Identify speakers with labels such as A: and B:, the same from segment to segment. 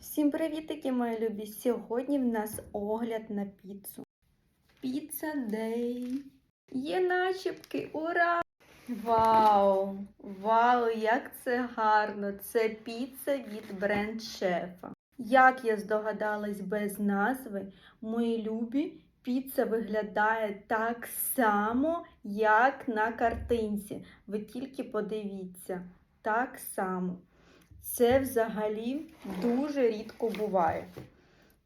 A: Всім привітики, мої любі! Сьогодні в нас огляд на піцу. Піца Дей. Є начіпки! Ура! Вау! Вау, як це гарно! Це піца від бренд шефа. Як я здогадалась без назви, мої любі, піца виглядає так само, як на картинці. Ви тільки подивіться, так само. Це взагалі дуже рідко буває.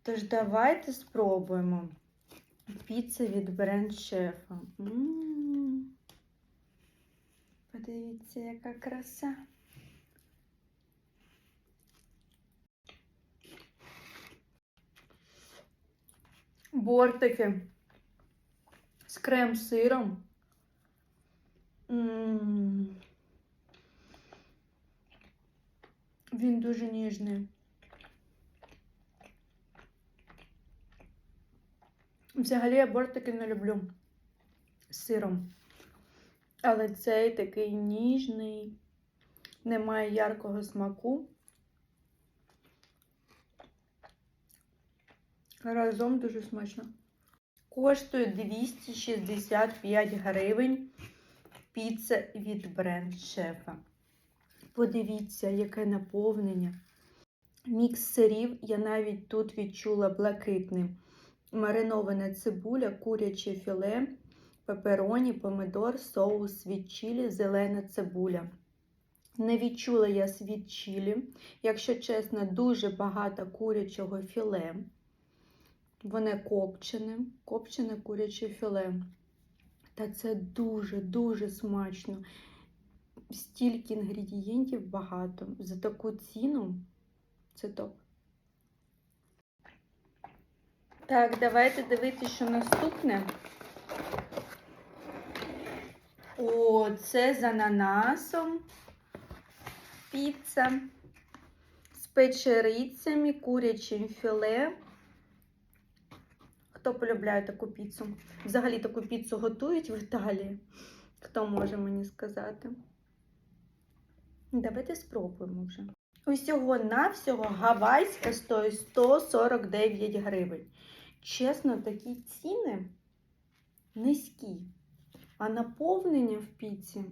A: Тож давайте спробуємо. Піца від бренд шефа. Подивіться, яка краса. Бортики з крем-сиром. М. Він дуже ніжний. Взагалі я бортики не люблю з сиром. Але цей такий ніжний, немає яркого смаку. Разом дуже смачно. Коштує 265 гривень піца від бренд шефа. Подивіться, яке наповнення. Мікс сирів я навіть тут відчула блакитним. Маринована цибуля, куряче філе, пепероні, помидор, соус від зелена цибуля. Не відчула я світ чилі. Якщо чесно, дуже багато курячого філе. Воно копчене, копчене куряче філе. Та це дуже-дуже смачно стільки інгредієнтів багато. За таку ціну це топ. Так, давайте дивитися, що наступне. О, це з ананасом. Піца з печерицями, курячим філе. Хто полюбляє таку піцу? Взагалі таку піцу готують в Італії. Хто може мені сказати? Давайте спробуємо вже. Усього навсього гавайська стоїть 149 гривень. Чесно, такі ціни низькі, а наповнення в піці.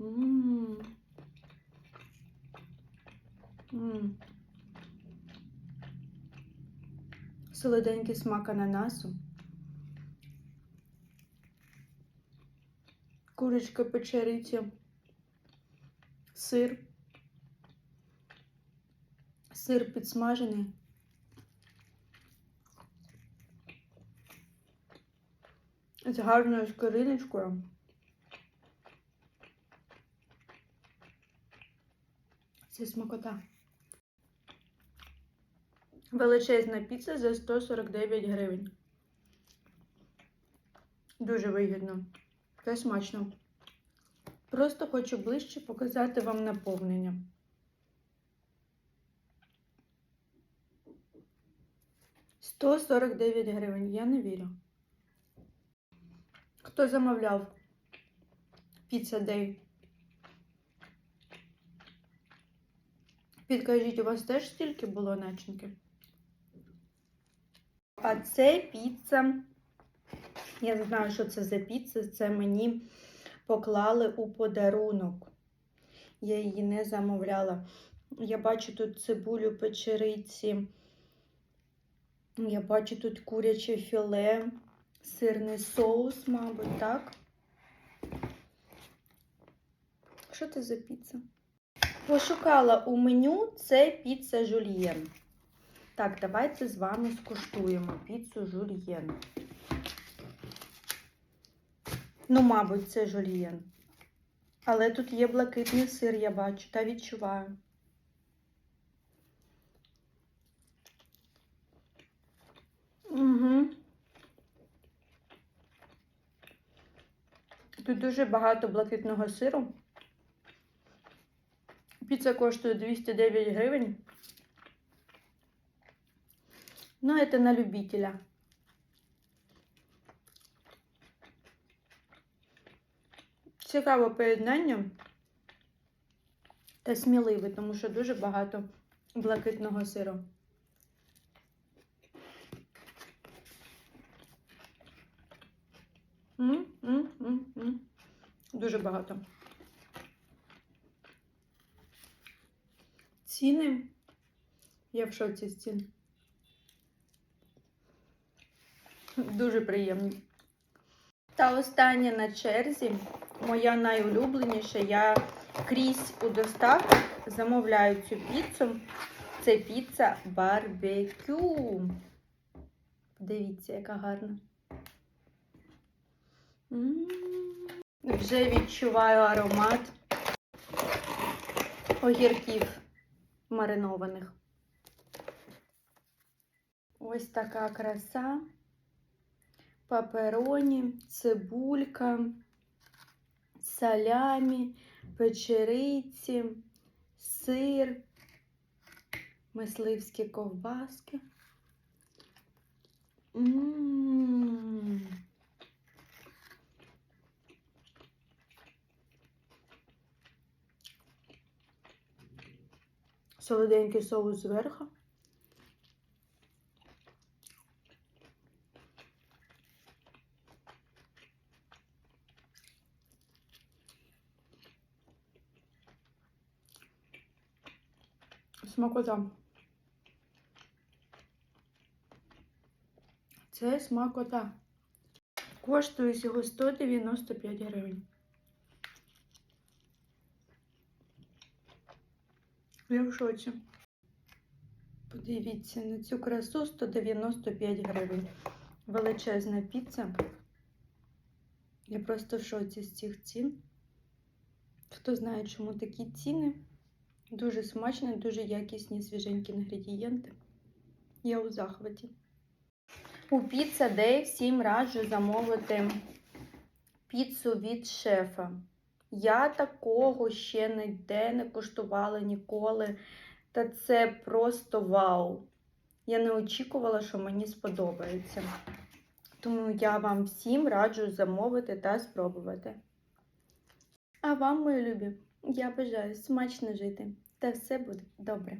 A: М. М. Солоденький смак ананасу. Курочка печериці, сир, сир підсмажений. З гарною скориночкою. Це смакота. Величезна піца за 149 гривень. Дуже вигідно. Це смачно. Просто хочу ближче показати вам наповнення. Сто сорок дев'ять гривень, я не вірю. Хто замовляв піца Дей? Підкажіть, у вас теж стільки було начинки? А це піца. Я не знаю, що це за піца. Це мені поклали у подарунок. Я її не замовляла. Я бачу тут цибулю печериці. Я бачу тут куряче філе, сирний соус, мабуть, так? Що це за піца? Пошукала у меню це піца жульєн. Так, давайте з вами скуштуємо піцу жульєн. Ну, мабуть, це жульєн. Але тут є блакитний сир, я бачу, та відчуваю. Угу. Тут дуже багато блакитного сиру. Піца коштує 209 гривень. Ну, это на любителя. Цікаве поєднання. та сміливий, тому що дуже багато блакитного сиру. М, м, м, м. Дуже багато. Ціни. Я в шоці з цін. Дуже приємні. Та остання на черзі, моя найулюбленіша. Я крізь у доставках замовляю цю піцу. Це піца барбекю. Дивіться, яка гарна. Вже відчуваю аромат огірків маринованих. Ось така краса. Папероні, цибулька, салямі, печериці, сир, мисливські ковбаски. М. Солоденький соус зверху. Смакота. Це смакота. Коштує всього 195 гривень. Я в шоці. Подивіться на цю красу 195 гривень. Величезна піца. Я просто в шоці з цих цін. Хто знає, чому такі ціни? Дуже смачні, дуже якісні, свіженькі інгредієнти. Я у захваті. У Pizza Day всім раджу замовити піцу від шефа. Я такого ще ніде не куштувала ніколи. Та це просто вау. Я не очікувала, що мені сподобається. Тому я вам всім раджу замовити та спробувати. А вам, мої любі, я бажаю смачно жити. Та все буде добре.